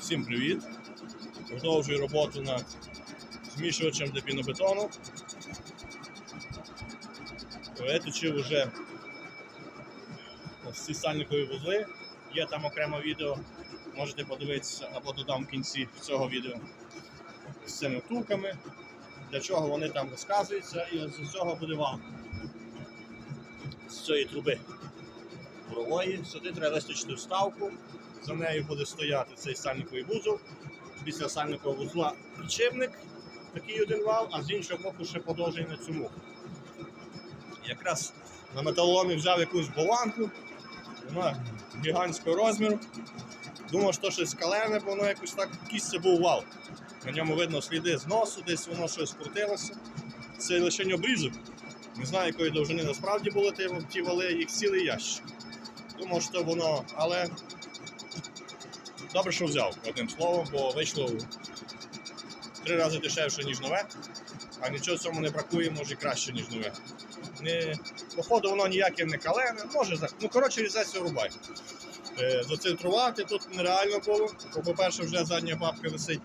Всім привіт! Продовжую роботу над змішувачем для пінобетону. Виточив вже ось ці сальникові вузли. Є там окреме відео, можете подивитися або додам в кінці цього відео з цими втулками, для чого вони там розказуються, і з цього буде вал. З цієї труби бурової. Сюди треба вистачити вставку. За нею буде стояти цей сальниковий вузол. Після сальникового вузла підшипник, такий один вал, а з іншого боку ще подовжений на муху. Якраз на металоломі взяв якусь болванку, вона гігантського розміру. Думав, що щось калене, бо воно якось так якийсь це був вал. На ньому видно сліди зносу, десь воно щось крутилося. Це лише обрізок. Не знаю, якої довжини насправді були ті вали, їх цілий ящик. Думав, що воно, але добре, що взяв, одним словом, бо вийшло три рази дешевше, ніж нове, а нічого в цьому не бракує, може краще, ніж нове. Не, походу, воно ніяке не калене, може, ну коротше, різець рубай. Е, зацентрувати тут нереально було, бо, по-перше, вже задня бабка висить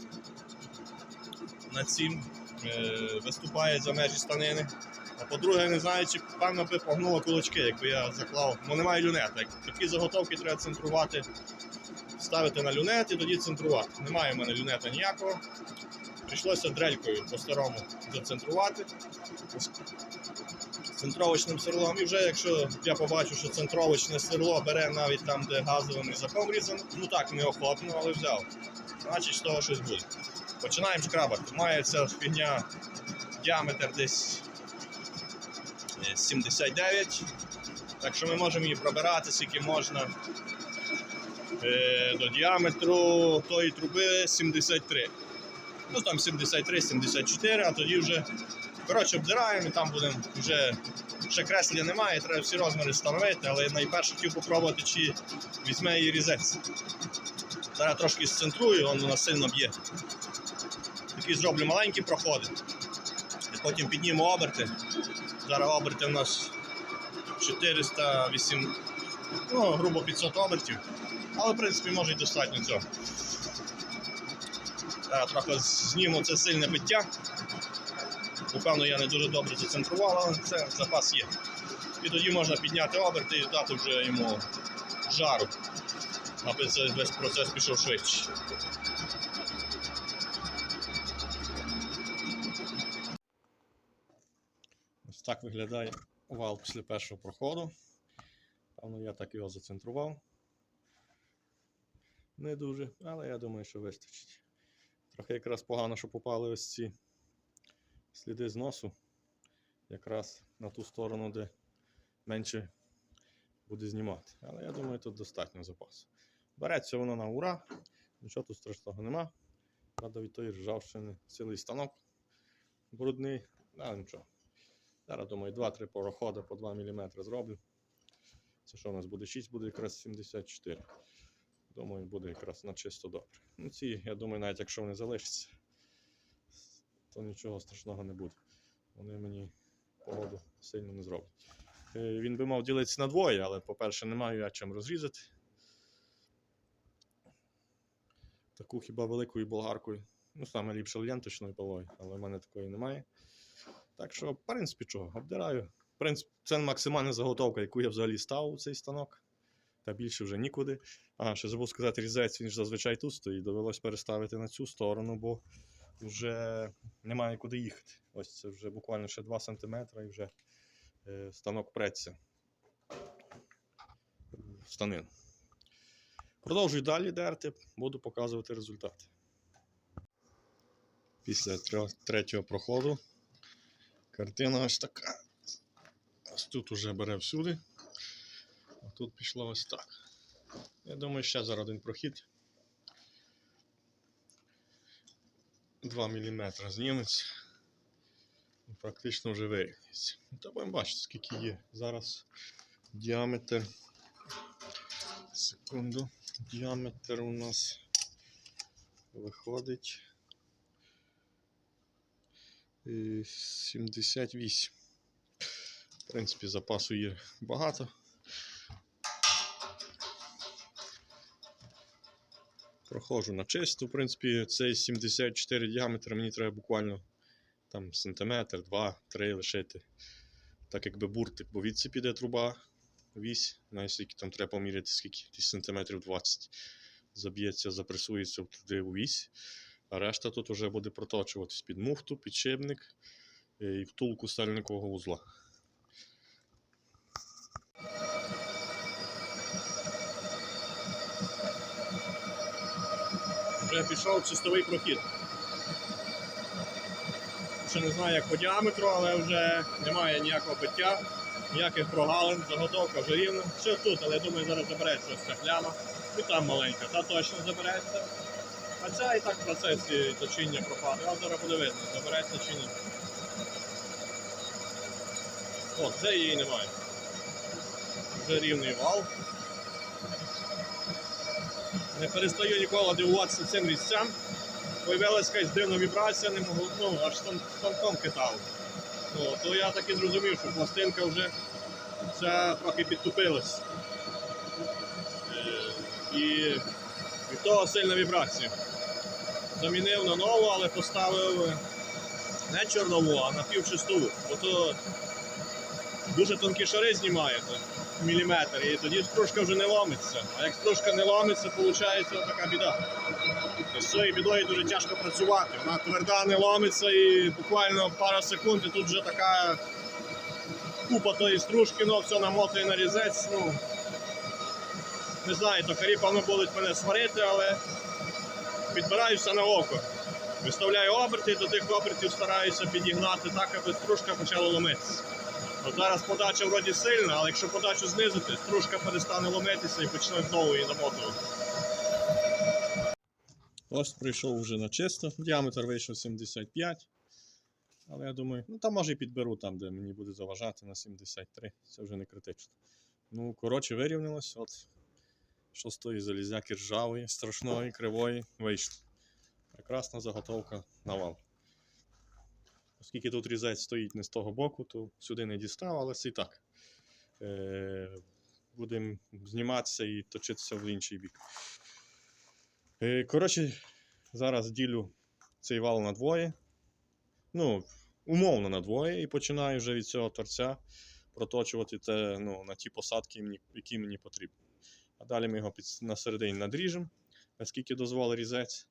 над цим, е, виступає за межі станини. А по-друге, не знаю, чи певно би погнуло кулачки, якби я заклав. Ну немає люнета. Такі заготовки треба центрувати, ставити на люнет і тоді центрувати. Немає в мене люнета ніякого. Прийшлося дрелькою по-старому зацентрувати. Центровочним сверлом. І вже якщо я побачу, що центровочне сверло бере навіть там, де газовим різаком різано, ну так неохотно, але взяв. Значить, з того щось буде. Починаємо шкрабати. Має ця фігня діаметр десь е, 79. Так що ми можемо її пробирати, скільки можна е, до діаметру тої труби 73. Ну там 73-74, а тоді вже коротше обдираємо і там будемо вже ще креслення немає, треба всі розміри встановити, але найперше хотів попробувати, чи візьме її різець. Зараз трошки зцентрую, він вона сильно б'є. Такі зроблю маленькі проходи. І потім підніму оберти. Зараз оберти у нас 408, ну, грубо 500 обертів. Але, в принципі, може і достатньо цього. Зараз трохи зніму це сильне биття. Напевно, я не дуже добре зацентрував, але це запас є. І тоді можна підняти оберти і дати вже йому жару, аби цей весь процес пішов швидше. Ось так виглядає вал після першого проходу. Певно, я так його зацентрував. Не дуже, але я думаю, що вистачить. Трохи якраз погано, що попали ось ці сліди зносу. Якраз на ту сторону, де менше буде знімати. Але я думаю, тут достатньо запасу. Береться воно на ура, нічого тут страшного нема. Правда, від тої ржавчини цілий станок брудний, але нічого. Зараз, думаю, 2-3 пороходи по 2 мм зроблю. Це що у нас буде 6, буде якраз 74. Думаю, буде якраз на чисто добре. Ну, ці, я думаю, навіть якщо вони залишаться, то нічого страшного не буде. Вони мені погоду сильно не зроблять. Е, Він би мав ділитися на двоє, але, по-перше, не маю я чим розрізати. Таку хіба великою болгаркою. Ну, саме ліпше ленточною полою, але в мене такої немає. Так що, в принципі, чого, обдираю. В принципі, це максимальна заготовка, яку я взагалі ставив у цей станок. Та більше вже нікуди. А, ще забув сказати, різець він ж зазвичай тут стоїть. Довелось переставити на цю сторону, бо вже немає куди їхати. Ось це вже буквально ще 2 см і вже е, станок преться в станину. Продовжую далі дерти, буду показувати результати. Після трьох- третього проходу картина ось така. Ось тут уже бере всюди, а тут пішло ось так. Я думаю, ще зараз один прохід. 2 мм зніметься. І Практично вже вирівняється. Та будемо бачити, скільки є. Зараз діаметр. Секунду. Діаметр у нас виходить. е, 78. В принципі, запасу є багато. Проходжу на чисту. В принципі, цей 74 діаметр, мені треба буквально там сантиметр, два, три лишити. Так якби буртик, бо відси піде труба, вісь, навіть скільки там треба поміряти, скільки десь сантиметрів 20 заб'ється, запресується туди у вісь. А решта тут вже буде проточуватись під муфту, підшипник е, і втулку стальникового вузла. Вже пішов чистовий прохід. Ще не знаю, як по діаметру, але вже немає ніякого биття, ніяких прогалин, заготовка вже рівна. Ще тут, але я думаю, зараз забереться ось ця пляма. І там маленька, та точно забереться. А ця і так в процесі точіння пропаде. А зараз видно, забереться чи ні. О, це її немає. Вже рівний вал. Не перестаю ніколи дивуватися цим місцям. Появилася якась дивна вібрація, не могло, ну, аж стан- станком китав. Ну, то я так і зрозумів, що пластинка вже ця трохи підтупилась. Е, І від того сильна вібрація. Замінив на нову, але поставив не чорнову, а напівчистову. Бо то дуже тонкі шари знімаєте, міліметр, і тоді стружка вже не ломиться. А як стружка не ломиться, виходить така біда. І з цією бідою дуже тяжко працювати. Вона тверда не ломиться і буквально пара секунд, і тут вже така купа тої стружки, ну все намотує на різець. Ну, не знаю, токарі, певно, будуть мене сварити, але підбираюся на око. Виставляю оберти, і до тих обертів стараюся підігнати так, аби стружка почала ломитися. От зараз подача вроді сильна, але якщо подачу знизити, стружка перестане ломитися і почне знову її намотувати. Ось прийшов вже на чисто. Діаметр вийшов 75. Але я думаю, ну там може і підберу там, де мені буде заважати на 73. Це вже не критично. Ну, коротше, вирівнялось. От шостої залізяки ржавої, страшної, кривої вийшло. Прекрасна заготовка на вал. Оскільки тут різець стоїть не з того боку, то сюди не дістав, але це і так. Е, будемо зніматися і точитися в інший бік. Е, коротше, зараз ділю цей вал на двоє. Ну, умовно на двоє, і починаю вже від цього торця проточувати те, ну, на ті посадки, які мені потрібні. А далі ми його під, на середині надріжемо, наскільки дозволить різець.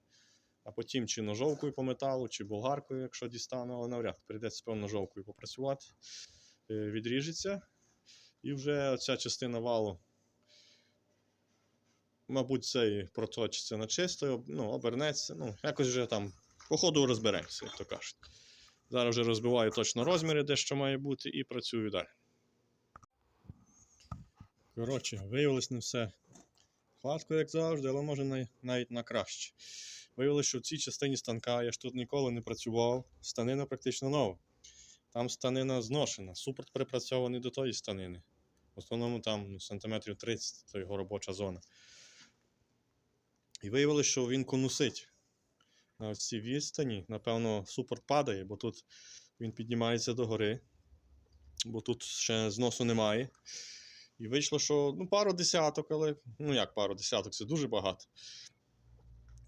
А потім чи ножовкою по металу, чи болгаркою, якщо дістану, але навряд прийдеться певно ножовкою попрацювати. Е, Відріжеться. І вже ця частина валу, мабуть, це і проточиться на чисто, ну, обернеться. Ну, якось вже там по ходу розберемося, як то кажуть. Зараз вже розбиваю точно розміри, де що має бути, і працюю далі. Коротше, виявилось не все гладко, як завжди, але може навіть на краще. Виявилося, що в цій частині станка я ж тут ніколи не працював. Станина практично нова. Там станина зношена, супорт припрацьований до тої станини. В основному там ну, сантиметрів 30 то його робоча зона. І виявилося, що він конусить. На цій відстані, напевно, супорт падає, бо тут він піднімається догори, бо тут ще зносу немає. І вийшло, що ну, пару десяток, але ну як пару десяток, це дуже багато.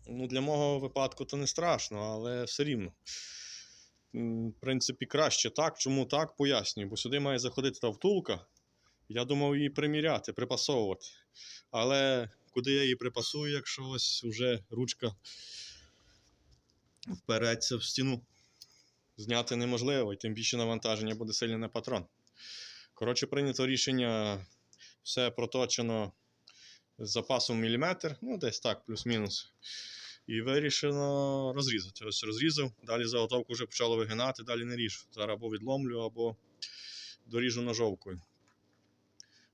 Ну, для мого випадку то не страшно, але все рівно. В принципі, краще так. Чому так? Пояснюю, бо сюди має заходити та втулка. Я думав її приміряти, припасовувати. Але куди я її припасую, якщо ось вже ручка впереться в стіну? Зняти неможливо, і тим більше навантаження буде сильне на патрон. Коротше, прийнято рішення, все проточено з запасом міліметр, ну десь так, плюс-мінус. І вирішено розрізати. Ось розрізав, далі заготовку вже почало вигинати, далі не ріжу. Зараз або відломлю, або доріжу ножовкою.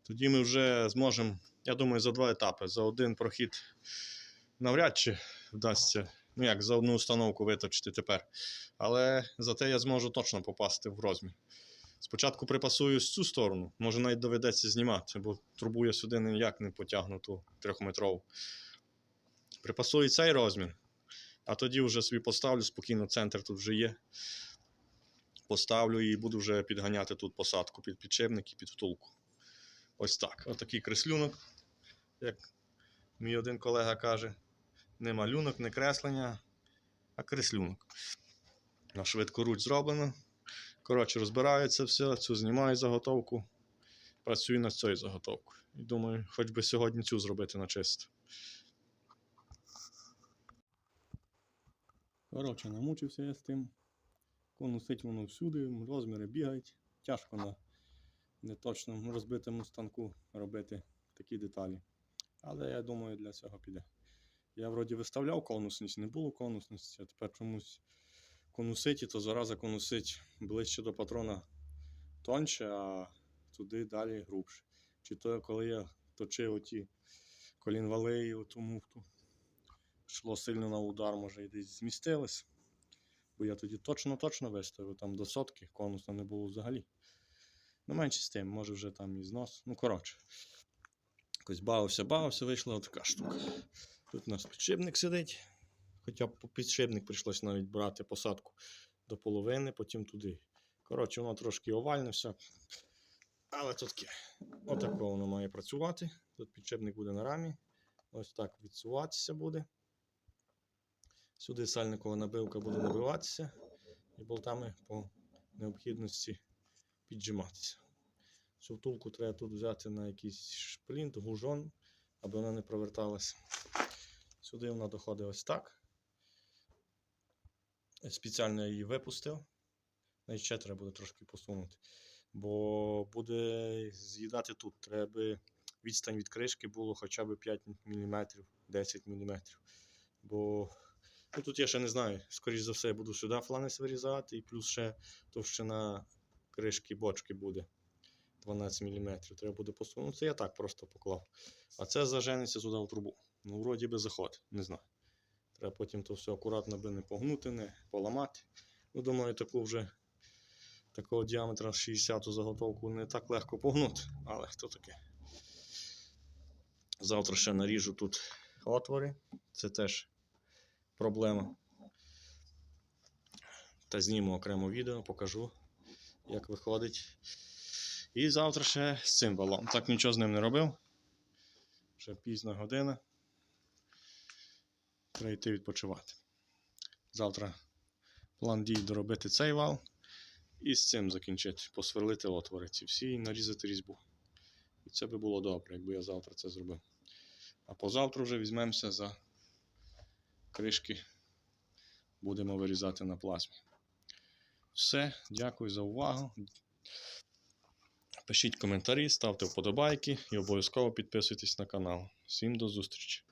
Тоді ми вже зможемо, я думаю, за два етапи. За один прохід навряд чи вдасться, ну як, за одну установку виточити тепер. Але зате я зможу точно попасти в розмір. Спочатку припасую з цю сторону, може навіть доведеться знімати, бо трубу я сюди ніяк не потягну ту трьохметрову. Припасую цей розмір, а тоді вже собі поставлю спокійно, центр тут вже є. Поставлю і буду вже підганяти тут посадку під підшипник і під втулку. Ось так. Ось такий креслюнок, як мій один колега каже. Не малюнок, не креслення, а креслюнок. На швидкоруч зроблено. Коротше, розбираю це все, цю знімаю заготовку. Працюю над цією заготовкою. І думаю, хоч би сьогодні цю зробити на чисто. Коротше, намучився я з тим. Конусить воно всюди, розміри бігають. Тяжко на неточному розбитому станку робити такі деталі. Але я думаю, для цього піде. Я вроді виставляв конусність, не було конусності, а тепер чомусь конусить, і то зараза конусить ближче до патрона тоньше, а туди далі грубше. Чи то коли я точив оті колінвали і оту муфту, йшло сильно на удар, може і десь змістилось. Бо я тоді точно-точно виставив там до сотки, конуса не було взагалі. Ну, менше з тим, може вже там і знос. Ну, коротше. Якось бавився, бавився, вийшла така штука. Тут у нас підшипник сидить. Хоча б підшипник прийшлось навіть брати посадку до половини, потім туди. Коротше, воно трошки овальне все. Але тут таке. Отако воно має працювати. Тут підшипник буде на рамі. Ось так відсуватися буде. Сюди сальникова набивка буде набиватися і болтами по необхідності піджиматися. Цю втулку треба тут взяти на якийсь шплінт, гужон, аби вона не проверталася. Сюди вона доходить ось так. Спеціально її випустив. Навіть ще треба буде трошки посунути. Бо буде з'їдати тут. Треба відстань від кришки було хоча б 5 мм, 10 мм. Бо ну, тут я ще не знаю. Скоріше за все, я буду сюди фланець вирізати, і плюс ще товщина кришки бочки буде 12 мм. Треба буде посунути. Це я так просто поклав. А це заженеться сюди в трубу. Ну, вроді би заходить, не знаю. Треба потім то все акуратно би не погнути, не поламати. Ну, думаю, таку вже такого діаметра 60 заготовку не так легко погнути, але хто таке. Завтра ще наріжу тут отвори. Це теж проблема. Та зніму окремо відео, покажу, як виходить. І завтра ще з цим валом. Так нічого з ним не робив. Вже пізна година. Треба йти відпочивати. Завтра план дій доробити цей вал і з цим закінчити, посверлити отвори ці всі і нарізати різьбу. І це би було добре, якби я завтра це зробив. А позавтра вже візьмемося за кришки, будемо вирізати на плазмі. Все, дякую за увагу. Пишіть коментарі, ставте вподобайки і обов'язково підписуйтесь на канал. Всім до зустрічі!